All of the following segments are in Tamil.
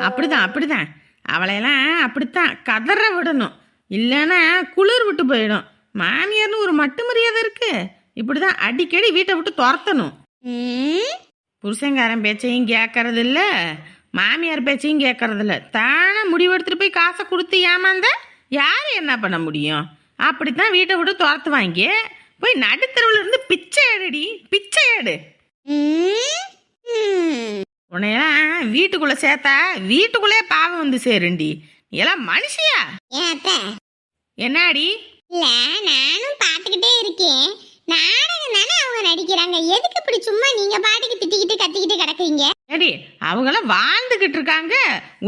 அப்படிதான் அப்படிதான். அவளையெல்லாம் அப்படித்தான். கதற விடணும். இல்லைன்னா குளிர் விட்டு போயிடும். மாமியார்னு ஒரு மட்டு மரியாதை இருக்கு. இப்படிதான் அடிக்கடி வீட்டை விட்டு துரத்தணும். புருஷங்காரன் பேச்சையும் கேட்கறது இல்ல மாமியார் பேச்சையும் கேட்கறது இல்ல தானே முடிவெடுத்துட்டு போய் காசை கொடுத்து ஏமாந்த யார் என்ன பண்ண முடியும்? அப்படித்தான் வீட்டை விட்டு துரத்துவாங்க. போய் நடுத்தருவுல இருந்து பிச்சை எடுடி. பிச்சை எடு. ம். உன்னையெல்லாம் வீட்டுக்குள்ள சேர்த்தா வீட்டுக்குள்ளே பாவம் வந்து சேருண்டி நீ எல்லாம் மனுஷியா? என்னாடி? இல்ல நானும் பாத்துக்கிட்டே இருக்கேன். நாடகம் தானே அவங்க நடிக்கிறாங்க. எதுக்கு இப்படி சும்மா நீங்க பாட்டுக்கு திட்டிக்கிட்டு கத்திக்கிட்டு கிடக்குறீங்க? ஏடி அவங்களாம் வாழ்ந்துகிட்டு இருக்காங்க.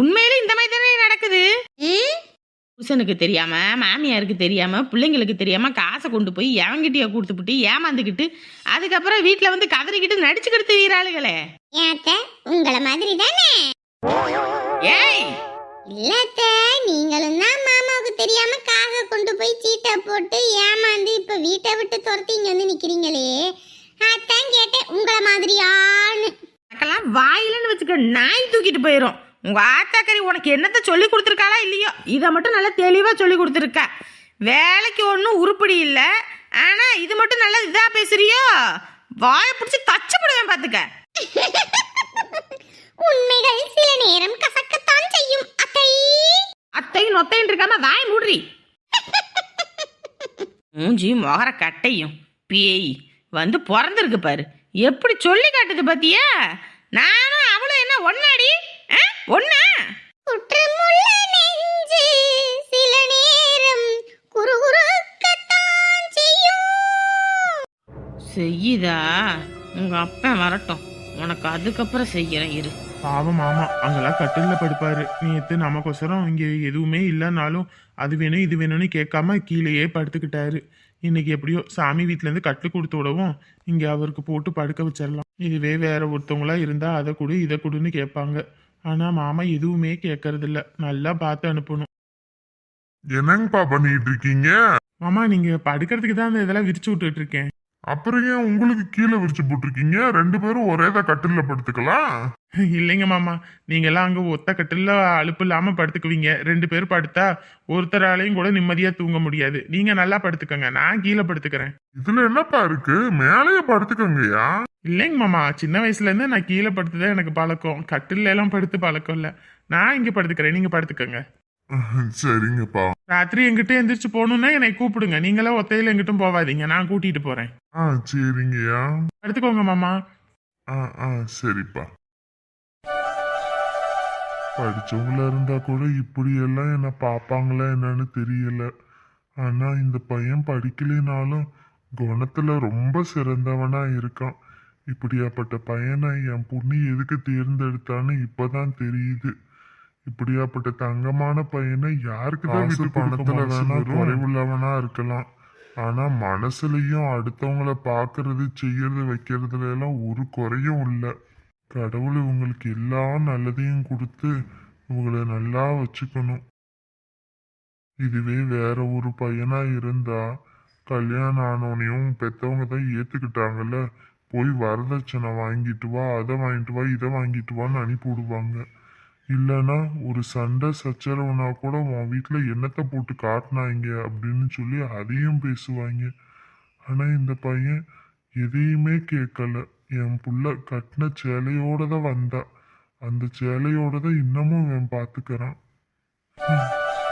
உண்மையில இந்த மாதிரி தானே புருஷனுக்கு தெரியாம மாமியாருக்கு தெரியாம பிள்ளைங்களுக்கு தெரியாம காசை கொண்டு போய் எவங்கிட்டயோ கொடுத்துப்புட்டு ஏமாந்துக்கிட்டு அதுக்கப்புறம் வீட்டில் வந்து கதறிக்கிட்டு நடிச்சுக்கிட்டு திரியிறாளுகளே ஏன் அத்தை? உங்கள மாதிரி தானே? ஏய்! இல்ல அத்தை நீங்களும் தான் மாமாவுக்கு தெரியாம காசை கொண்டு போய் சீட்டை போட்டு ஏமாந்து இப்ப வீட்டை விட்டு துரத்தி இங்க வந்து நிக்கிறீங்களே. அதான் கேட்டேன் உங்கள மாதிரியான்னு. எனக்கெல்லாம் வாயிலன்னு வச்சுக்க நாய் தூக்கிட்டு போயிடும் உங்க ஆத்தாக்கறி உனக்கு என்னத்த சொல்லி கொடுத்துருக்காளா இல்லையோ? இதை மட்டும் நல்லா தெளிவா சொல்லி கொடுத்துருக்கா. வேலைக்கு ஒன்றும் உருப்படி இல்லை. ஆனா இது மட்டும் நல்லா இதா பேசுறியோ? வாயை பிடிச்சி தச்சப்படுவேன் பார்த்துக்க உண்மைகள் சில நேரம் கசக்கத்தான் செய்யும் அத்தை. அத்தையும் நொத்தையும் இருக்காம வாய் மூடுறி. மூஞ்சி முகர கட்டையும் பேய் வந்து பிறந்திருக்கு பாரு. எப்படி சொல்லி காட்டுது பாத்தியா? நானும் அவளும் என்ன ஒன்னாடி ஆ? ஒண்ணா? குற்றமுள்ள நெஞ்சு சில நேரம் குறுகுறுக்கத்தான் செய்யும். செய்யுதா? உங்க அப்பன் வரட்டும். உனக்கு அதுக்கப்புறம் செய்யறேன் இரு. பாவம் மாமா அங்கெல்லாம் கட்டில்ல படுப்பாரு. நேத்து நமக்கொசரம் இங்க எதுவுமே இல்லைனாலும் அது வேணும் இது வேணும்னு கேட்காம கீழேயே படுத்துக்கிட்டாரு. இன்னைக்கு எப்படியோ சாமி வீட்ல இருந்து கட்டு கொடுத்து விடவும் இங்க அவருக்கு போட்டு படுக்க வச்சிடலாம். இதுவே வேற ஒருத்தவங்களா இருந்தா அதை கொடு இதை கொடுன்னு கேட்பாங்க. ஆனா மாமா எதுவுமே கேட்கறது இல்ல நல்லா பார்த்து அனுப்பணும். என்னங்கப்பா பண்ணிட்டு இருக்கீங்க? மாமா நீங்க படுக்கிறதுக்கு தான் அந்த இதெல்லாம் விரிச்சு விட்டுட்டு இருக்கேன். அப்புறம் ஏன் உங்களுக்கு கீழே விரிச்சு போட்டிருக்கீங்க? ரெண்டு பேரும் ஒரே தான் கட்டில்ல படுத்துக்கலாம். இல்லைங்க மாமா. நீங்க எல்லாம் அங்க ஒத்த கட்டில்ல அலுப்பு இல்லாம படுத்துக்குவீங்க. ரெண்டு பேர் படுத்தா ஒருத்தராலையும் கூட நிம்மதியா தூங்க முடியாது. நீங்க நல்லா படுத்துக்கங்க. நான் கீழே படுத்துக்கிறேன். இதுல என்னப்பா இருக்கு? மேலேயே படுத்துக்கங்கய்யா. இல்லைங்க மாமா. சின்ன வயசுல இருந்து நான் கீழே படுத்துதான் எனக்கு பழக்கம். கட்டில்ல எல்லாம் படுத்து பழக்கம் இல்ல. நான் இங்க படுத்துக்கிறேன். நீங்க படுத்துக்கங்க. சரிங்கப்பா. ராத்திரி எங்கிட்ட எந்திரிச்சு போகணும்னா என்னை கூப்பிடுங்க. நீங்களே ஒத்தையில எங்கிட்டும் போவாதீங்க. நான் கூட்டிட்டு போறேன். ஆ சரிங்கய்யா. படுத்துக்கோங்க மாமா. ஆ ஆ சரிப்பா. படிச்சவங்களா இருந்தா கூட இப்படி எல்லாம் என்ன பாப்பாங்களா என்னன்னு தெரியல. ஆனா இந்த பையன் படிக்கலைனாலும் குணத்துல ரொம்ப சிறந்தவனா இருக்கான். இப்படியாப்பட்ட பையனை என் பொண்ணு எதுக்கு தேர்ந்தெடுத்தான்னு இப்பதான் தெரியுது. இப்படியாப்பட்ட தங்கமான பையனை யாருக்கு பணத்துல வேணா குறைவுள்ளவனா இருக்கலாம். ஆனா மனசுலயும் அடுத்தவங்கள பாக்குறது செய்யறது வைக்கிறதுல எல்லாம் ஒரு குறையும் இல்லை. கடவுள் இவங்களுக்கு எல்லா நல்லதையும் கொடுத்து இவங்களை நல்லா வச்சுக்கணும். இதுவே வேற ஒரு பையனா இருந்தா கல்யாணம் ஆனவனையும் பெத்தவங்க தான் ஏத்துக்கிட்டாங்கல்ல. போய் வரதட்சணை வாங்கிட்டு வா அதை வாங்கிட்டு வா இதை வாங்கிட்டு வான்னு அனுப்பி விடுவாங்க. இல்லைன்னா ஒரு சண்டை சச்சரவுனா கூட உன் வீட்டில் என்னத்தை போட்டு காட்டினாங்க அப்படின்னு சொல்லி அதையும் பேசுவாங்க. ஆனால் இந்த பையன் எதையுமே கேட்கல. என் புள்ள கட்டின சேலையோட தான் வந்தா. அந்த சேலையோட தான் இன்னமும் என் பார்த்துக்கிறான்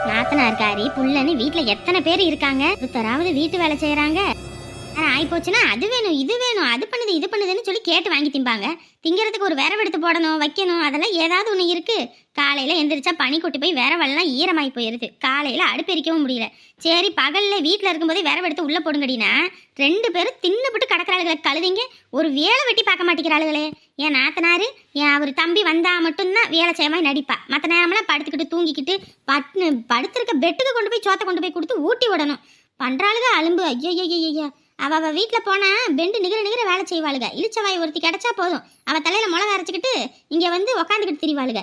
நாத்தனார்காரி புள்ளன்னு வீட்டில் எத்தனை பேர் இருக்காங்க? ஒருத்தராவது வீட்டு வேலை செய்யறாங்க ஆகி போச்சுன்னா அது வேணும் இது வேணும் அது பண்ணுது இது பண்ணுதுன்னு சொல்லி கேட்டு வாங்கி திம்பாங்க. திங்கிறதுக்கு ஒரு விரவு எடுத்து போடணும் வைக்கணும் அதெல்லாம் ஏதாவது ஒன்று இருக்கு. காலையில எந்திரிச்சா பனி கொட்டி போய் விரவெல்லாம் ஈரமாகி போயிருது. காலையில அடுப்பு எரிக்கவும் முடியல. சரி பகல்ல வீட்டில் இருக்கும்போதே விரவு எடுத்து உள்ள போடுங்கடினா ரெண்டு பேரும் தின்னுபிட்டு கிடக்கிறாளுகளை கழுதிங்க. ஒரு வேலை வெட்டி பார்க்க மாட்டேங்கிறாளுகளே. என் நாத்தனாரு என் அவர் தம்பி வந்தா மட்டும்தான் வேலை செய்ய நடிப்பா. மற்ற நேரமெல்லாம் படுத்துக்கிட்டு தூங்கிக்கிட்டு பட்னு படுத்திருக்க பெட்டுக்கு கொண்டு போய் சோத்தை கொண்டு போய் கொடுத்து ஊட்டி விடணும். பண்ணுறாளுக அலும்பு. ஐயோ ஐயோ அவ அவ வீட்டில் போனா பெண்டு நிகர நிகர வேலை செய்வாளுக. இழிச்சவாய் ஒருத்தி கிடைச்சா போதும். அவ தலையில மிளகா அரைச்சிக்கிட்டு இங்க வந்து உக்காந்துக்கிட்டு திரிவாளுக.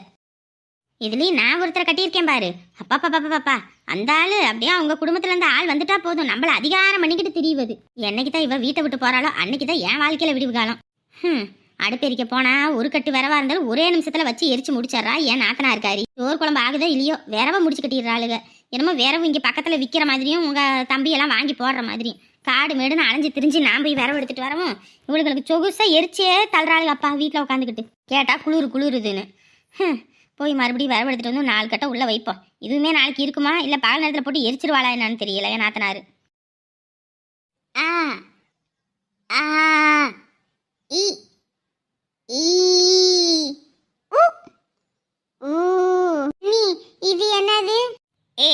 இதுலயும் நான் ஒருத்தரை கட்டியிருக்கேன் பாரு. அப்பா பாப்பா பாப்பா அந்த ஆள் அப்படியே அவங்க குடும்பத்துல இருந்து ஆள் வந்துட்டா போதும். நம்மள அதிகாரம் பண்ணிக்கிட்டு திரிவது. என்னைக்கு தான் இவ வீட்டை விட்டு போறாளோ அன்னைக்கு தான் என் வாழ்க்கையில விடிவு காலம். ஹம், அடுப்பெரிக்க போனா ஒரு கட்டு விரவா இருந்தாலும் ஒரே நிமிஷத்துல வச்சு எரிச்சு முடிச்சிடுறா ஏன் நாத்தனா இருக்காரு. சோறு குழம்பு ஆகுதோ இல்லையோ விரவ முடிச்சு கட்டிடுறாளுங்க என்னமோ விரவு இங்க பக்கத்துல விக்கிற மாதிரியும் உங்க தம்பி எல்லாம் வாங்கி போடுற மாதிரியும். காடு மேடுன்னு அலைஞ்சு திரிஞ்சு நான் போய் வரவு எடுத்துட்டு வரவும் இவளுங்களுக்கு சொகுசா எரிச்சே தள்ளுறாளுங்க அப்பா வீட்டில் உட்காந்துக்கிட்டு கேட்டால் குளிர் குளிருதுன்னு. போய் மறுபடியும் வரவு எடுத்துட்டு வந்து நாலு கட்ட உள்ளே வைப்போம். இதுவுமே நாளைக்கு இருக்குமா? இல்லை பகல் நேரத்தில் போட்டு எரிச்சிருவாளா என்னான்னு தெரியல என் நாத்தனாரு? ஆ இ ஈ உ ஊ நீ இது என்னது ஏ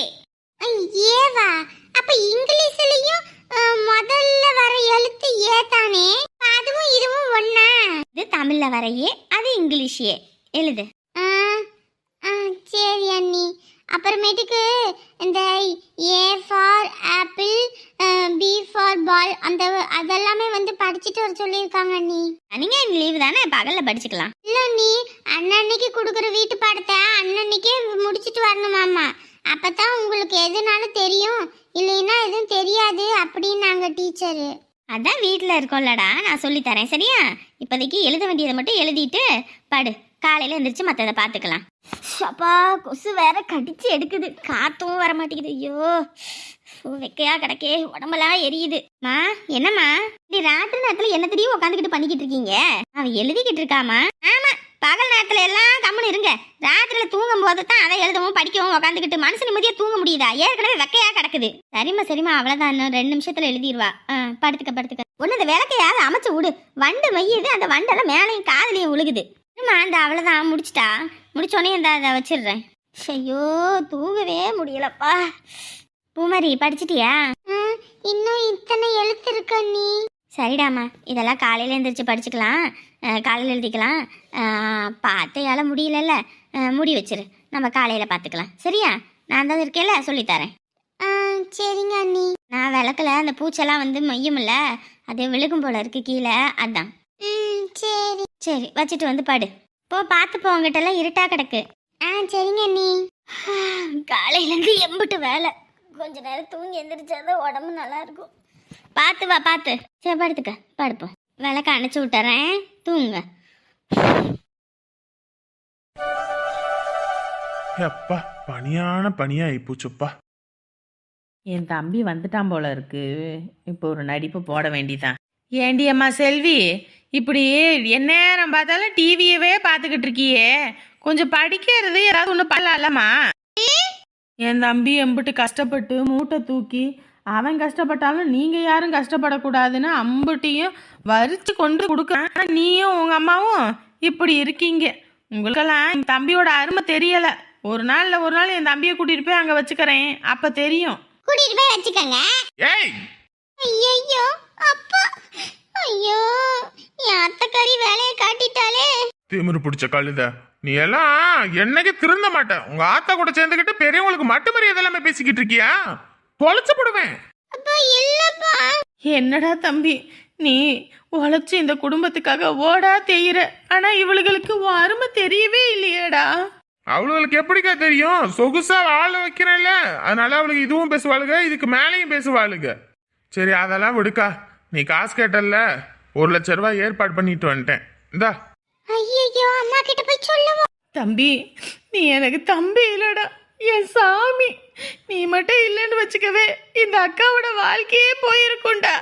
ஏவா அப்ப இங்கிலீஷ்லயும் அஹ், முதல்ல வர எழுத்து ஏ தானே அதுவும் இதுவும் ஒண்ணா இது தமிழ்ல வர ஏ அது இங்கிலீஷ் ஏ எழுது சரி அண்ணி. அப்புறமேட்டுக்கு இந்த A for apple B for ball அந்த அதெல்லாமே வந்து படிச்சுட்டு வர சொல்லியிருக்காங்க அண்ணி. நீங்க லீவு தானே? பகல்ல படிச்சுக்கலாம். இல்ல நீ அன்னன்னைக்கு கொடுக்குற வீட்டு பாடத்தை அன்னன்னைக்கே முடிச்சிட்டு வரணுமாமா அப்பதான் உங்களுக்கு எதுனாலும் தெரியும். இல்லைன்னா எதுவும் தெரியாது அப்படின்னாங்க டீச்சரு. அதான் வீட்டில் இருக்கோம்லடா நான் சொல்லித் தரேன் சரியா? இப்போதைக்கு எழுத வேண்டியதை மட்டும் எழுதிட்டு படு. காலையில் எழுந்திரிச்சு மற்றதை பார்த்துக்கலாம். அப்பா கொசு வேற கடிச்சு எடுக்குது. காத்தும் வர மாட்டேங்குது ஐயோ. ஓ, வெக்கையா கிடக்கே உடம்பெல்லாம் எரியுது. மா என்னம்மா? இப்படி ராத்திரி நேரத்துல என்ன தெரியும் உட்காந்துக்கிட்டு பண்ணிக்கிட்டு இருக்கீங்க? அவ எழுதிக்கிட்டு இருக்காமா ஆமா பகல் நேரத்துல எல்லாம் கம்முன்னு இருங்க. ராத்திரில தூங்கும் போது தான் அதை எழுதவும் படிக்கவும் உட்காந்துக்கிட்டு மனசு நிம்மதியா தூங்க முடியுதா? ஏற்கனவே வெக்கையா கிடக்குது. சரிம்மா சரிம்மா அவ்வளவுதான். இன்னும் ரெண்டு நிமிஷத்துல எழுதிடுவா படுத்துக்க படுத்துக்க. ஒண்ணு இந்த விளக்கையாவது அமைச்சு விடு. வண்டு மையுது அந்த வண்டெல்லாம் மேலையும் காதுலயும் உழுகுது. அம்மா அந்த அவ்வளவுதான் முடிச்சிட்டா? முடிச்சோடனே இந்த அதை வச்சிடுறேன். ஐயோ தூங்கவே முடியலப்பா. பூமாரி படிச்சிட்டியா? இன்னும் இத்தனை எழுத்து இருக்க நீ சரிடாம்மா இதெல்லாம் காலையில் எழுந்திரிச்சு படிச்சுக்கலாம். காலையில் எழுதிக்கலாம். பார்த்தையால முடியலல்ல. மூடி வச்சிரு. நம்ம காலையில் பார்த்துக்கலாம் சரியா? நான் தான் இருக்கேல்ல சொல்லித்தரேன். சரிங்க அண்ணி. நான் விளக்கல அந்த பூச்செல்லாம் வந்து மையும்ல அது விழுகும் போல இருக்கு கீழே. அதான். சரி. சரி வச்சுட்டு வந்து படு. போ பார்த்து போ உங்ககிட்ட எல்லாம் இருட்டா கிடக்கு. ஆ சரிங்க அண்ணி. காலையிலேருந்து எம்பிட்டு வேலை. கொஞ்ச நேரம் தூங்கி எந்திரிச்சாதான் உடம்பு நல்லா இருக்கும் பார்த்து வா பார்த்து. சரி படுத்துக்க. படுப்போம். விளக்க அணைச்சி விட்டுறேன். தூங்க அப்பா பனியான பனியா ஆயிப்போச்சுப்பா என் தம்பி வந்துட்டான் போல இருக்கு. இப்போ ஒரு நடிப்பு போட வேண்டிதான். ஏண்டி அம்மா செல்வி இப்படி எந்நேரம் பார்த்தாலும் டிவியவே பார்த்துக்கிட்டு இருக்கியே. கொஞ்சம் படிக்கிறது ஏதாவது ஒன்று பண்ணலாம்மா என் தம்பி எம்பிட்டு கஷ்டப்பட்டு மூட்டை தூக்கி அவன் கஷ்டப்பட்டாலும் நீங்க யாரும் கஷ்டப்படக்கூடாதுன்னு அம்புட்டியும் வரிச்சு கொண்டு கொடுக்க நீயும் உங்க அம்மாவும் இப்படி இருக்கீங்க. உங்களுக்கெல்லாம் என் தம்பியோட அருமை தெரியல. ஒரு நாள் இல்ல ஒரு நாள் என் தம்பியை கூட்டிட்டு போய் அங்க வச்சுக்கிறேன். அப்ப தெரியும். கூட்டிட்டு போய் வச்சுக்கோங்க. ஏய்! ஐயோ அப்பா! ஐயோ என் அத்தைக்காரி வேலையை காட்டிட்டாலே திமிரு பிடிச்ச கழுத. நீ எல்லாம் என்னைக்கு திருந்த மாட்ட. உங்க ஆத்தா கூட சேர்ந்துக்கிட்டு பெரியவங்களுக்கு மட்டும் மரியாதை எல்லாமே பேசிக்கிட்டு இருக்கியா? தொலைச்சு போடுவேன். என்னடா தம்பி நீ உழைச்சி இந்த குடும்பத்துக்காக ஓடா தேயிற. ஆனா இவளுகளுக்கு அருமை தெரியவே இல்லையேடா. அவளுகளுக்கு எப்படிக்கா தெரியும்? சொகுசா வாழ வைக்கிறேன்ல. அதனால அவளுக்கு இதுவும் பேசுவாளுங்க இதுக்கு மேலேயும் பேசுவாளுங்க சரி அதெல்லாம் விடுக்கா. நீ காசு கேட்டல்ல ஒரு லட்ச ரூபாய் ஏற்பாடு பண்ணிட்டு வந்துட்டேன். இந்தா. ஐயோ அம்மா கிட்ட போய் சொல்லுவோம். தம்பி நீ எனக்கு தம்பி இல்லடா. என் சாமி நீ மட்டும் இல்லைன்னு வச்சுக்கவே இந்த அக்காவோட வாழ்க்கையே போயிருக்கும்டா.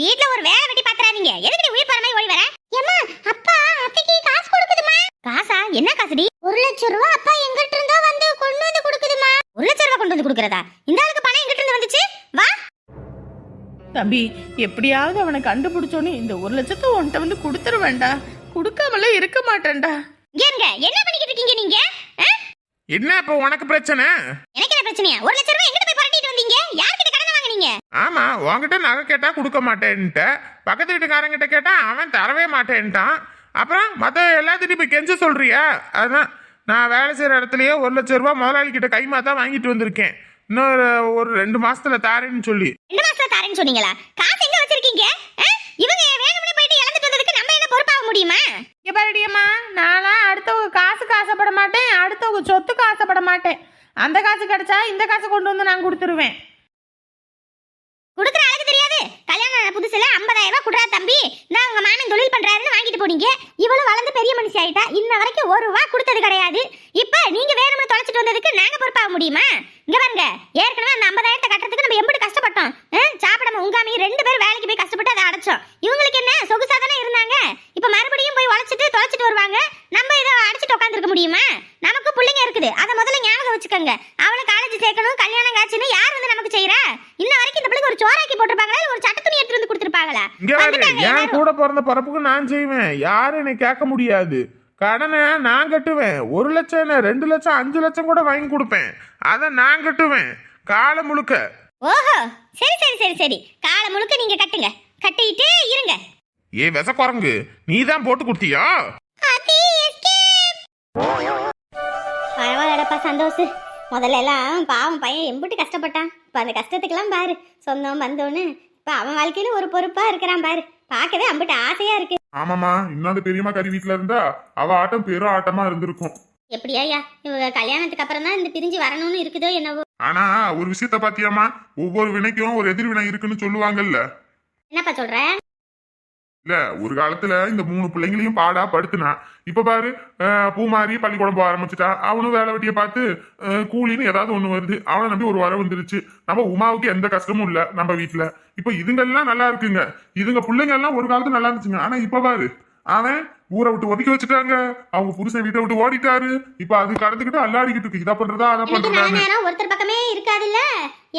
வீட்ல ஒரு வேலை வெட்டி பாத்துறாதீங்க எதுக்கு உயிர் பரமாய் ஓடி வர? ஏமா அப்பா அத்தைக்கு காசு கொடுக்குதுமா? காசா? என்ன காசுடி? ஒரு லட்சம் ரூபா அப்பா எங்கிட்ட இருந்தா வந்து கொண்டு வந்து கொடுக்குதுமா? ஒரு லட்சம் ரூபா கொண்டு வந்து கொடுக்கறதா? இந்த ஆளுக்கு பணம் எங்கிட்ட இருந்து வந்துச்சு? வா. தம்பி எப்படியாவது அவனை கண்டுபிடிச்சோன்னு இந்த ஒரு லட்சத்தை உன்கிட்ட வந்து கொடுத்துருவேன்டா. கொடுக்காமல இருக்க மாட்டேன்டா. இருங்க என்ன பண்ணிக்கிட்டு இருக்கீங்க நீங்க? என்ன இப்போ உனக்கு பிரச்சனை? எனக்கு என்ன பிரச்சனையா? ஒரு லட்சம் ரூபாய் எங்கிட்ட போய் புரட்டிட்டு வந்தீங்க? யார்கிட்ட கடன் வாங்குனீங்க? ஆமா உன்கிட்ட நகை கேட்டா கொடுக்க மாட்டேன்ட்ட. பக்கத்து வீட்டுக்காரங்கிட்ட கேட்டா அவன் தரவே மாட்டேன்ட்டான். அப்புறம் மற்ற எல்லாத்திட்டையும் போய் கெஞ்ச சொல்றியா? அதான் நான் வேலை செய்யற இடத்துலயே ஒரு லட்ச ரூபாய் முதலாளி கிட்ட கைமா தான் வாங்கிட்டு வந்திருக்கேன். இன்னொரு ஒரு ரெண்டு மாசத்துல தாரேன்னு சொல்லி. ரெண்டு மாசத்துல தரேன்னு சொன்னீங்களா? காசு எங்க வச்சிருக்கீங்க? இவங்க வேணும்னு போயிட்டு இழந்துட்டு வந்ததுக்கு நம்ம என்ன பொறுப்பாக முடியுமா? இங்க பாருடியம்மா நான்லாம் அடுத்தவங்க காசுக்கு ஆசைப்பட மாட்டேன் அடுத்தவங்க சொத்துக்கு ஆசைப்பட மாட்டேன். அந்த காசு கிடைச்சா இந்த காசை கொண்டு வந்து நான் கொடுத்துருவேன். கொடுக்குற ஆளுக்கு தெரியாது கல்யாணம் புதுசுல 50000 ரூபாய் குடுறா தம்பி. நான் உங்க மாமன் தொழில் பண்றாருன்னு வாங்கிட்டு போனீங்க. இவ்வளவு வளர்ந்து பெரிய மனுஷி ஆயிட்டா இன்ன வரைக்கும் ஒரு ரூபா கொடுத்தது கிடையாது. இப்ப நீங்க வேணும்னு தொலைச்சிட்டு வந்ததுக்கு நாங்க பொறுப்பாக முடியுமா? இங்க பாருங்க. ஏற்கனவே அந்த 50000 கட்டுறதுக்கு நம்ம எம்பிட்டு கஷ்டப்பட்டோம் ஆ, சாப்பிடாம உங்காமி ரெண்டு பேரும் வேலைக்கு போய் கஷ்டப்பட்டு அதை அடைச்சோம் இவங்களுக்கு என்ன சொகுசா தானே இருந்தாங்க இப்ப மறுபடியும் போய் உழைச்சிட்டு தொலைச்சிட்டு வருவாங்க நம்ம இதை அடைச்சிட்டு உட்காந்துருக்க முடியுமா நமக்கு பிள்ளைங்க இருக்குது அதை முதல்ல ஞாபகம் வச்சுக்கோங்க அவளை காலேஜ் சேர்க்கணும் கல்யாணம் காட்சின்னு யார் வந்து நமக்கு செய்யறா இன்ன வரைக்கும் இந்த பிள்ளைக்கு ஒரு சோறாக்கி போட்டிருப்பாங்களா இல்ல ஒரு சட்ட துணி எடுத்து வந்து கொடுத்துருப்பாங்களா இங்க பாரு வந்துட்டாங்க என் எல்லாரும். கூட பிறந்த பரப்புக்கு நான் செய்வேன். யாரும் என்னை கேட்க முடியாது. கடனை நான் கட்டுவேன். ஒரு லட்சம் என்ன ரெண்டு லட்சம் அஞ்சு லட்சம் கூட வாங்கி கொடுப்பேன். அதை நான் கட்டுவேன். காலம் முழுக்க. ஓஹோ சரி சரி சரி சரி. காலை முழுக்க நீங்க கட்டுங்க. கட்டிட்டு இருங்க. ஏ விச குரங்கு நீ தான் போட்டு கொடுத்தியா? பரவாயில்லடப்பா சந்தோஷ். முதல்ல எல்லாம் பாவம் பையன் எம்பிட்டு கஷ்டப்பட்டான். இப்போ அந்த கஷ்டத்துக்கெல்லாம் பாரு. சொந்தம் பந்தோன்னு இப்போ அவன் வாழ்க்கையில ஒரு பொறுப்பா இருக்கிறான் பாரு. பார்க்கவே அம்பிட்டு ஆசையா இருக்கு. ஆமாமா அந்த பெரியம்மா கறி வீட்டுல இருந்தா? அவ ஆட்டம் பெரும் ஆட்டமா இருந்திருக்கும். எப்படியாயா இவங்க கல்யாணத்துக்கு அப்புறம் தான் இந்த பிரிஞ்சு வரணும்னு இருக்குதோ என்னவோ. ஆனா ஒரு விஷயத்த பாத்தியாமா ஒவ்வொரு வினைக்கும் ஒரு எதிர்வினை இருக்குன்னு சொல்லுவாங்கல்ல. என்னப்பா சொல்ற? இல்ல ஒரு காலத்துல இந்த மூணு பிள்ளைங்களையும் பாடா படுத்துனா. இப்ப பாரு பூமாரி பள்ளிக்கூடம் போக ஆரம்பிச்சுட்டான் அவனும் வேலை வெட்டிய பார்த்து கூலின்னு ஏதாவது ஒண்ணு வருது. அவனை நம்பி ஒரு வர வந்துருச்சு. நம்ம உமாவுக்கு எந்த கஷ்டமும் இல்ல நம்ம வீட்டுல இப்ப இதுங்கெல்லாம் நல்லா இருக்குங்க. இதுங்க பிள்ளைங்க எல்லாம் ஒரு காலத்துல நல்லா இருந்துச்சுங்க. ஆனா இப்ப பாரு அவன் ஊரை விட்டு ஒதுக்கி வச்சுட்டாங்க. அவங்க புருஷன் வீட்டை விட்டு ஓடிட்டாரு. இப்ப அது கடந்துக்கிட்டு அல்லாடிக்கிட்டு இருக்கு. இதை பண்றதா அதை நேரம் ஒருத்தர் பக்கமே இருக்காதுல்ல?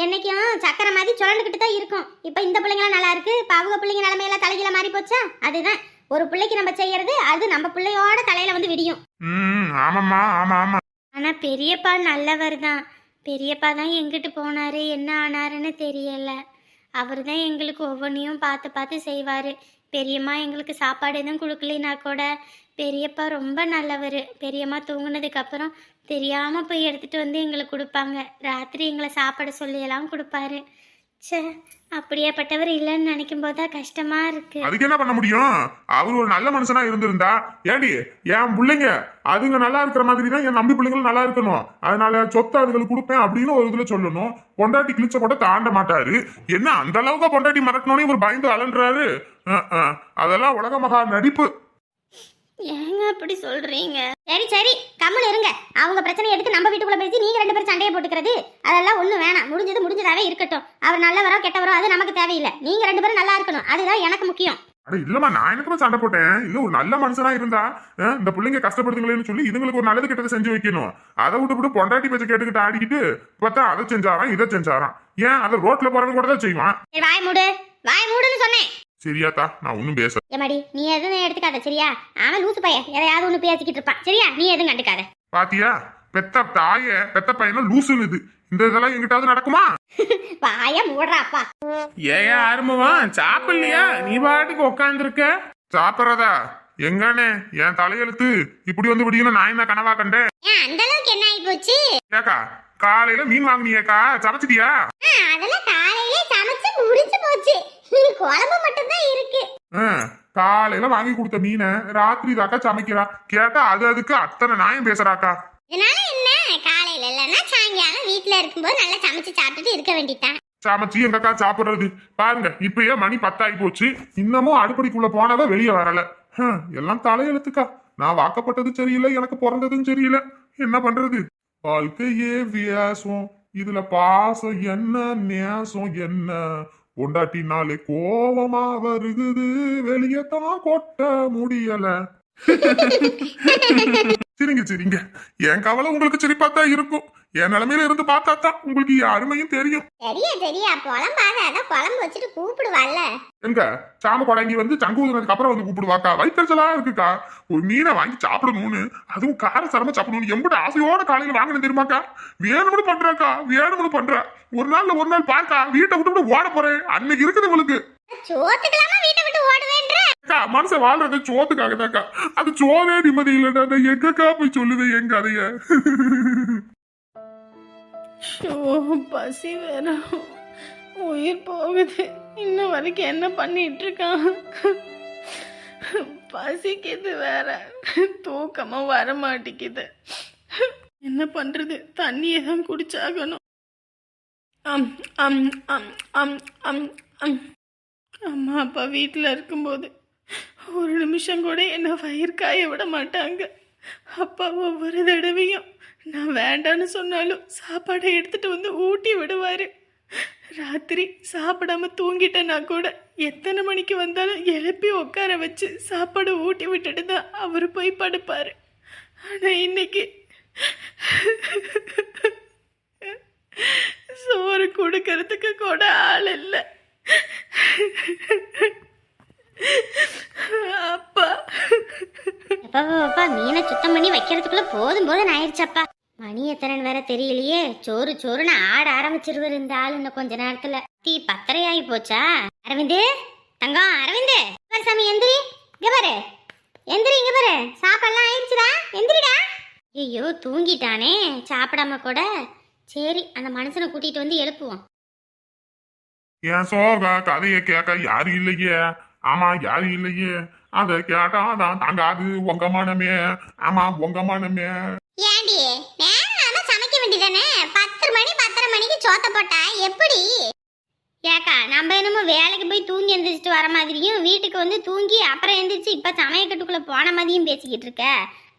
என்னைக்கும் சக்கரை மாதிரி சுழண்டுக்கிட்டு தான் இருக்கும். இப்போ இந்த பிள்ளைங்களாம் நல்லா இருக்கு. இப்போ அவங்க பிள்ளைங்க நிலமையெல்லாம் தலைகீழ மாறி போச்சா? அதுதான். ஒரு பிள்ளைக்கு நம்ம செய்யறது அது நம்ம பிள்ளையோட தலையில வந்து விடியும். ம் ஆமாம்மா. ஆமா ஆமா. ஆனா பெரியப்பா நல்லவர் தான். பெரியப்பா தான் எங்கிட்டு போனாரு என்ன ஆனாருன்னு தெரியல. அவர் தான் எங்களுக்கு ஒவ்வொன்றையும் பார்த்து பார்த்து செய்வார். பெரியம்மா எங்களுக்கு சாப்பாடு எதுவும் கொடுக்கலைனா கூட பெரியப்பா ரொம்ப நல்லவர். பெரியம்மா தூங்குனதுக்கப்புறம் தெரியாமல் போய் எடுத்துகிட்டு வந்து எங்களுக்கு கொடுப்பாங்க. ராத்திரி எங்களை சாப்பாடு சொல்லியெல்லாம் கொடுப்பாரு. ச்சே அப்படியாப்பட்டவர் இல்லைன்னு நினைக்கும் போதா கஷ்டமா இருக்கு. அதுக்கு என்ன பண்ண முடியும்? அவர் ஒரு நல்ல மனுஷனா இருந்திருந்தா ஏடி என் பிள்ளைங்க அதுங்க நல்லா இருக்கிற மாதிரி தான் என் நம்பி பிள்ளைங்களும் நல்லா இருக்கணும். அதனால சொத்தை அதுங்களுக்கு கொடுப்பேன் அப்படின்னு ஒரு இதுல சொல்லணும். பொண்டாட்டி கிழிச்ச கூட தாண்ட மாட்டாரு. என்ன அந்த அளவுக்கு பொண்டாட்டி மறக்கணும்னு இவர் பயந்து அலன்றாரு? அதெல்லாம் உலக மகா நடிப்பு. ஏங்க அப்படி சொல்றீங்க? சரி சரி கம்முன்னு இருங்க. அவங்க பிரச்சனை எதுக்கு நம்ம வீட்டுக்குள்ள பேசி நீங்க ரெண்டு பேரும் சண்டையை போட்டுக்கிறது. அதெல்லாம் ஒண்ணும் வேணாம். முடிஞ்சது முடிஞ்சதாவே இருக்கட்டும். அவர் நல்லவரோ கெட்டவரோ அது நமக்கு தேவையில்லை. நீங்க ரெண்டு பேரும் நல்லா இருக்கணும். அதுதான் எனக்கு முக்கியம். அட இல்லம்மா நான் எனக்குமே சண்டை போட்டேன்? இல்ல ஒரு நல்ல மனுஷனா இருந்தா இந்த பிள்ளைங்க கஷ்டப்படுதுங்களேன்னு சொல்லி இதுங்களுக்கு ஒரு நல்லது கெட்டதை செஞ்சு வைக்கணும். அதை விட்டு விட்டு பொண்டாட்டி பேச்ச கேட்டுக்கிட்டு ஆடிக்கிட்டு பார்த்தா அதை செஞ்சாராம் இதை செஞ்சாராம். ஏன்? அதை ரோட்ல போறவங்க கூட தான் செய்வான். வாய் மூடு. வாய் மூடுன்னு சொன்னேன். சரியாத்தா நான் ஒன்னும் பேச ஏமாடி நீ எதுவும் எடுத்துக்காத சரியா? அவன் லூசு பையன் எதையாவது ஒன்று பேசிக்கிட்டு இருப்பான். சரியா? நீ எதுவும் கண்டுக்காத. பாத்தியா? பெத்த தாய பெத்த பையன லூசுனுது இந்த இதெல்லாம் எங்கிட்டாவது நடக்குமா? வாய மூடுறாப்பா ஏன் ஆரம்பம் சாப்பிடலையா? நீ பாட்டுக்கு உக்காந்துருக்க. சாப்பிட்றதா? எங்கண்ணே என் தலையெழுத்து இப்படி வந்து விடியும் நான் என்ன கனவா கண்டேன்? அந்த அளவுக்கு என்ன ஆகி போச்சு? காலையில மீன் வாங்குனியேக்கா சமைச்சிட்டியா? அதெல்லாம் காலையிலே சமைச்சு முடிஞ்சு போச்சு. குழம்பு மட்டும் தான் இருக்கு காலையில வாங்கி கொடுத்த மீனை ராத்திரி தாக்கா சமைக்கிறா. கேட்டா அது அதுக்கு அத்தனை நியாயம் பேசுறாக்கா. இதனால என்ன? காலையில இல்லைன்னா சாயங்காலம் வீட்ல இருக்கும்போது நல்லா சமைச்சு சாப்பிட்டுட்டு இருக்க வேண்டியதான் சமைச்சு எங்கக்கா சாப்பிடுறது? பாருங்க இப்பயே மணி பத்தாகி போச்சு. இன்னமும் அடுப்படிக்குள்ள போனவ வெளியே வரல. எல்லாம் தலையெழுத்துக்கா. நான் வாக்கப்பட்டது சரியில்லை எனக்கு பிறந்ததும் சரியில்லை. என்ன பண்றது? வாழ்க்கையே வியாசம். இதுல பாசம் என்ன நேசம் என்ன? பொண்டாட்டினாலே கோவமா வருகுது. வெளியே தான் கொட்ட முடியல. சரிங்க சரிங்க. என் கவலை உங்களுக்கு சிரிப்பாத்தான் இருக்கும். என் நிலைமையில இருந்து பார்த்தா தான் உங்களுக்கு அருமையும் தெரியும். சரியா சரியா புலம்பாத அதான் குழம்பு வச்சுட்டு கூப்பிடுவாள்ல. எங்க? சாம கொடங்கி வந்து சங்கு ஊதுனதுக்கு அப்புறம் வந்து கூப்பிடுவாக்கா? வயிற்றுச்சலா இருக்குக்கா. ஒரு மீனை வாங்கி சாப்பிடணும்னு அதுவும் கார சரமா சாப்பிடணும்னு எம்பிட்டு ஆசையோட காலையில வாங்கணும் தெரியுமாக்கா? வேணும்னு பண்றாக்கா வேணும்னு பண்ற ஒரு நாள்ல ஒரு நாள் பார்க்கா வீட்டை விட்டு விட்டு ஓட போறேன். அன்னைக்கு இருக்குது உங்களுக்கு. சோத்துக்கலாமா வீட்டை விட்டு ஓடுவேன்ற? அக்கா மனுஷன் வாழ்றது சோத்துக்காக தான்க்கா அது சோவே நிம்மதி இல்லைன்னா எங்கக்கா போய் சொல்லுவேன் என் கதைய. ஷோ பசி வேற உயிர் போகுது. இன்ன வரைக்கும் என்ன பண்ணிட்டு இருக்கான்? பசிக்குது வேற. தூக்கமாக வர மாட்டேங்குது. என்ன பண்றது? தண்ணியை தான் குடிச்சாகணும். அம் அம் அம் அம் அம் அம். அம்மா அப்பா வீட்டில் இருக்கும்போது ஒரு நிமிஷம் கூட என்னை வயிறு காய விட மாட்டாங்க. அப்பா ஒவ்வொரு தடவையும் நான் வேண்டான்னு சொன்னாலும் சாப்பாடை எடுத்துட்டு வந்து ஊட்டி விடுவார். ராத்திரி சாப்பிடாம தூங்கிட்டேன்னா கூட எத்தனை மணிக்கு வந்தாலும் எழுப்பி உட்கார வச்சு சாப்பாடு ஊட்டி விட்டுட்டு தான் அவர் போய் படுப்பார். ஆனால் இன்னைக்கு சோறு கொடுக்கறதுக்கு கூட ஆள் இல்லை. அப்பா. அப்பா அப்பா மீனை சுத்தம் பண்ணி வைக்கிறதுக்குள்ள போதும் போதும் ஆயிடுச்சப்பா. மணி எத்தனை வேற தெரியலையே. சோறு சோறுன்னு ஆட ஆரம்பிச்சிருவாரு இந்த ஆள் இன்னும் கொஞ்ச நேரத்துல. தீ பத்தரை ஆகி போச்சா? அரவிந்து? தங்கம் அரவிந்து. சாமி எந்திரி. இங்க பாரு. எந்திரி இங்க பாரு. சாப்பாடுலாம் ஆயிடுச்சுடா. எந்திரிடா. ஐயோ தூங்கிட்டானே. சாப்பிடாம கூட. சரி அந்த மனுஷனை கூட்டிட்டு வந்து எழுப்புவோம். என் சோக? கதையை கேட்க யாரும் இல்லையே. ஆமா யாரும் இல்லையே? அதை கேட்டா தான் தாங்காது உங்க மனமே. ஆமா உங்க மனமே. ஏண்டி நேரமா சமைக்க வேண்டியதானே? பத்து மணி பத்தரை மணிக்கு சோத்த போட்டா எப்படி? ஏக்கா நம்ம என்னமோ வேலைக்கு போய் தூங்கி எந்திரிச்சிட்டு வர மாதிரியும் வீட்டுக்கு வந்து தூங்கி அப்புறம் எந்திரிச்சு இப்ப சமயக்கட்டுக்குள்ள போன மாதிரியும் பேசிக்கிட்டு இருக்க.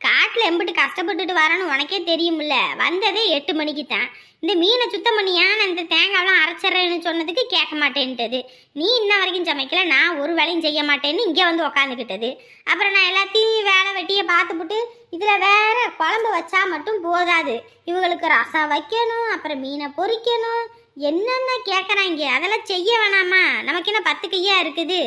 காட்டில் எம்பிட்டு கஷ்டப்பட்டுட்டு வரேன்னு உனக்கே தெரியும்ல. வந்ததே எட்டு மணிக்கு தான். இந்த மீனை சுத்தம் பண்ணியா நான் இந்த தேங்காய்லாம் அரைச்சிட்றேன்னு சொன்னதுக்கு கேட்க மாட்டேன்ட்டது. நீ இன்ன வரைக்கும் சமைக்கல நான் ஒரு வேலையும் செய்ய மாட்டேன்னு இங்கே வந்து உக்காந்துக்கிட்டது. அப்புறம் நான் எல்லாத்தையும் வேலை வெட்டியை பார்த்துப்புட்டு இதில் வேற குழம்பு வச்சா மட்டும் போதாது. இவங்களுக்கு ரசம் வைக்கணும் அப்புறம் மீனை பொறிக்கணும். என்னென்ன கேட்குறாங்க? அதெல்லாம் செய்ய வேணாமா? நமக்கு என்ன பத்து கையாக இருக்குது?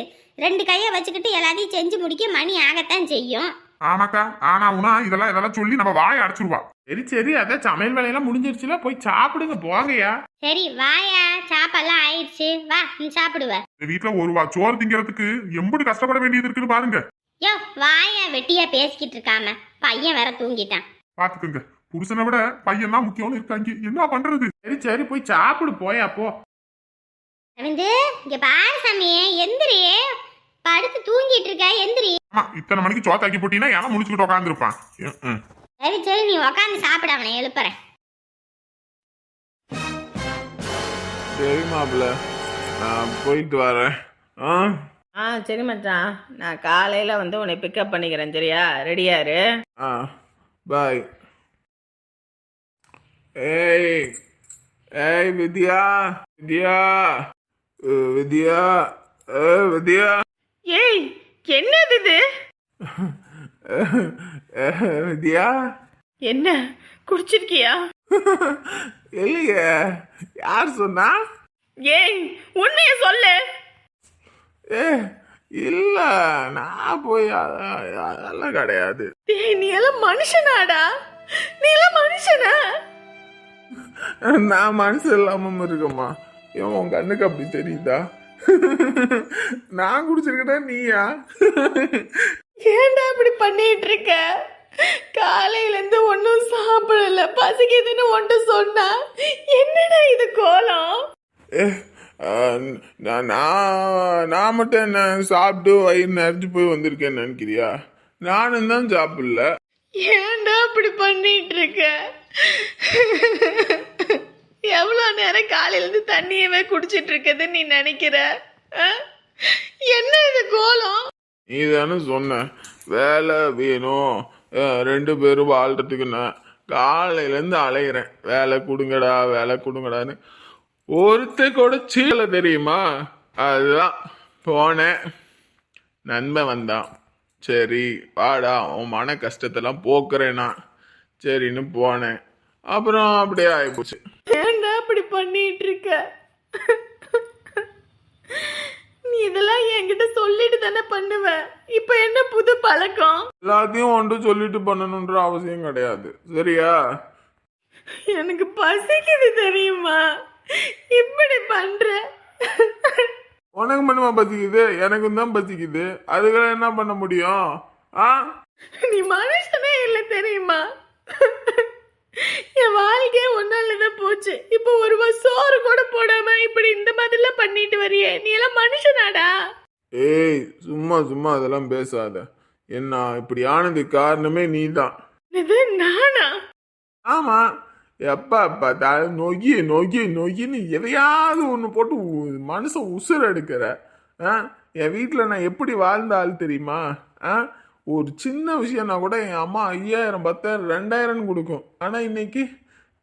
ரெண்டு கையை வச்சுக்கிட்டு எல்லாத்தையும் செஞ்சு முடிக்க மணி ஆகத்தான் செய்யும். ஆமாக்கா ஆனா உனா இதெல்லாம் இதெல்லாம் சொல்லி நம்ம வாயை அடைச்சிருவா. சரி சரி அதான் சமையல் வேலையெல்லாம் முடிஞ்சிருச்சுல போய் சாப்பிடுங்க போங்கய்யா. சரி வாயா சாப்பாடுலாம் ஆயிடுச்சு. வா நீ சாப்பிடுவ. இந்த வீட்டுல ஒரு வா சோறு திங்கிறதுக்கு எம்புட்டு கஷ்டப்பட வேண்டியது இருக்குன்னு பாருங்க. யோ வாயா வெட்டியா பேசிக்கிட்டு இருக்காம பையன் வேற தூங்கிட்டான். பாத்துக்கோங்க. புருஷனை விட பையன் தான் முக்கியம்னு இருக்காங்க. என்ன பண்றது? சரி சரி போய் சாப்பிடு போயா போ. அரவிந்து இங்க பாரு சாமி எந்திரி. படுத்து தூங்கிட்டு இருக்க எந்திரி. ஆமா இத்தனை மணிக்கு சோத்தாக்கி போட்டீங்கன்னா எவன் முடிச்சுக்கிட்டு உட்காந்துருப்பான் சரி சரி நீ உக்காந்து சாப்பிட அவனை எழுப்புறேன். சரி மாப்பிள்ள நான் போயிட்டு வரேன். ஆ? ஆ சரி மச்சான். நான் காலையில் வந்து உன்னை பிக்கப் பண்ணிக்கிறேன் சரியா? ரெடியாரு ஆ பாய் ஏய் ஏய் வித்யா வித்யா வித்யா ஏ வித்யா. ஏய் என்னது இது? வித்யா? என்ன குடிச்சிருக்கியா? இல்லையே யார் சொன்னா? ஏய் உண்மைய சொல்லு. ஏ இல்ல நான் போய் அத- அதெல்லாம் கிடையாது. டேய் நீ எல்லாம் மனுஷனாடா? நீ எல்லாம் மனுஷனா? நான் மனசு இல்லாம இருக்கேம்மா இவன் உன் கண்ணுக்கு அப்படி தெரியுதா? நான் குடிச்சிருக்கேனா நீயா? ஏன்டா இப்படி பண்ணிட்டு இருக்க காலையில இருந்து ஒன்றும் சாப்பிடல. பசிக்குதுன்னு ஒன்று சொன்னா என்னடா இது கோலம்? நான் நான் மட்டும் என்ன சாப்பிட்டு வயிறு நிறைஞ்சு போய் வந்திருக்கேன்னு நினைக்கிறியா? நானும் தான் சாப்பிடல. ஏன்டா இப்படி பண்ணிட்டு இருக்க எவ்வளோ நேரம் காலையிலேருந்து தண்ணியவே குடிச்சிட்டு இருக்குதுன்னு நீ நினைக்கிற? ஆ? என்ன இது கோலம்? நீ தானே சொன்ன. வேலை வேணும். ரெண்டு பேரும் வாழ்றதுக்கு நான் காலையிலேருந்து அலையிறேன். வேலை கொடுங்கடா வேலை கொடுங்கடான்னு. ஒருத்த கூட சீலை தெரியுமா? அதுதான். போனேன். நண்பன் வந்தான். சரி வாடா உன் மன கஷ்டத்தெல்லாம் போக்குறேனா சரின்னு போனேன். அப்புறம் அப்படியே ஆகிப்போச்சு இருக்க நீ இதெல்லாம் என்கிட்ட சொல்லிட்டு தானே பண்ணுவ. இப்போ என்ன புது பழக்கம்? எல்லாத்தையும் ஒன்று சொல்லிட்டு பண்ணணுன்ற அவசியம் கிடையாது. சரியா? எனக்கு பசிக்குது தெரியுமா? இப்படி பண்ற? உனக்கு மட்டுமா பசிக்குது? எனக்கும் தான் பசிக்குது. அதுக்கெல்லாம் என்ன பண்ண முடியும்? ஆ? நீ மனுஷனே இல்லை தெரியுமா? என் ஒன்னாலதான் போச்சு. இப்போ ஒரு சோறு கூட போடாம இப்படி இந்த மாதிரிலாம் பண்ணிட்டு வரியே. நீ எல்லாம் மனுஷனாடா. ஏய் சும்மா சும்மா அதெல்லாம் பேசாத. என்ன இப்படி ஆனதுக்கு காரணமே நீ தான் இது நானா? ஆமா. எப்ப பார்த்தாலும் நொய்யி நொய்யி நொய்யின்னு எதையாவது ஒன்று போட்டு மனுஷன் உசுர் எடுக்கிற. என் வீட்டில் நான் எப்படி வாழ்ந்த ஆள் தெரியுமா? ஆ ஒரு சின்ன விஷயம்னா கூட என் அம்மா ஐயாயிரம் பத்தாயிரம் ரெண்டாயிரம் கொடுக்கும். ஆனால் இன்னைக்கு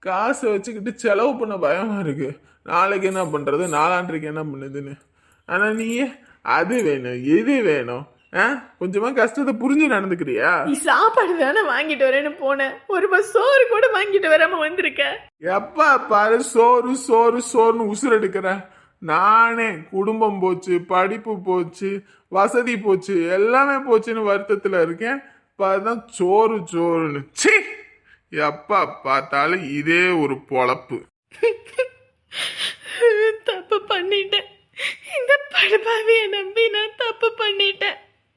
காசை வச்சுக்கிட்டு செலவு பண்ண பயமா இருக்கு. நாளைக்கு என்ன பண்றது? நாளான்றைக்கு என்ன பண்ணுதுன்னு? ஆனா நீ அது வேணும் இது வேணும். ஆ? கொஞ்சமா கஷ்டத்தை புரிஞ்சு நடந்துக்கிறியா? நீ சாப்பாடு தானே வாங்கிட்டு வரேன்னு போனேன் ஒரு பஸ் சோறு கூட வாங்கிட்டு வராம வந்திருக்க. எப்ப பாரு சோறு சோறு சோறுன்னு உசுர் எடுக்கிற. நானே குடும்பம் போச்சு படிப்பு போச்சு வசதி போச்சு எல்லாமே போச்சுன்னு வருத்தத்துல இருக்கேன். இப்பதான் சோறு சோறுன்னு. ச்சீ! எப்ப பார்த்தாலும் இதே ஒரு பொழப்பு. தப்பு பண்ணிட்டேன். இந்த படுபாவிய நம்பி நான் தப்பு பண்ணிட்டேன்.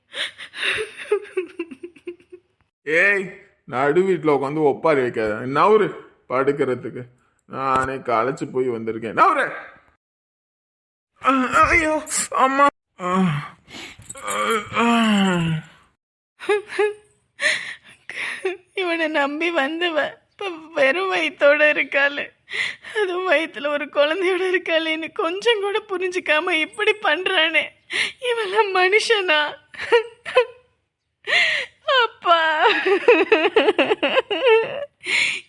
ஏய் நடு வீட்டில் உட்காந்து ஒப்பாரி வைக்காத. நவுரு படுக்கிறதுக்கு. நானே களைச்சு போய் வந்திருக்கேன். நவுரு ஐயோ அம்மா. வந்துவேன் வெறும் வயிற்றோடு இருக்காளு. அதுவும் வயித்துல ஒரு குழந்தையோட இருக்காளேன்னு கொஞ்சம் கூட புரிஞ்சுக்காம இப்படி பண்ணுறானே இவெல்லாம் மனுஷனா? அப்பா.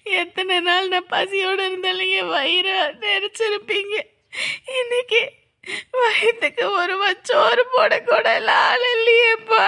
எத்தனை நாள் நான் பசியோடு இருந்தாலும் என் வயிறை நெரிச்சிருப்பீங்க. இன்னைக்கு வயிற்றுக்கு ஒரு சோறு போட கூட ஆள் இல்லையேப்பா.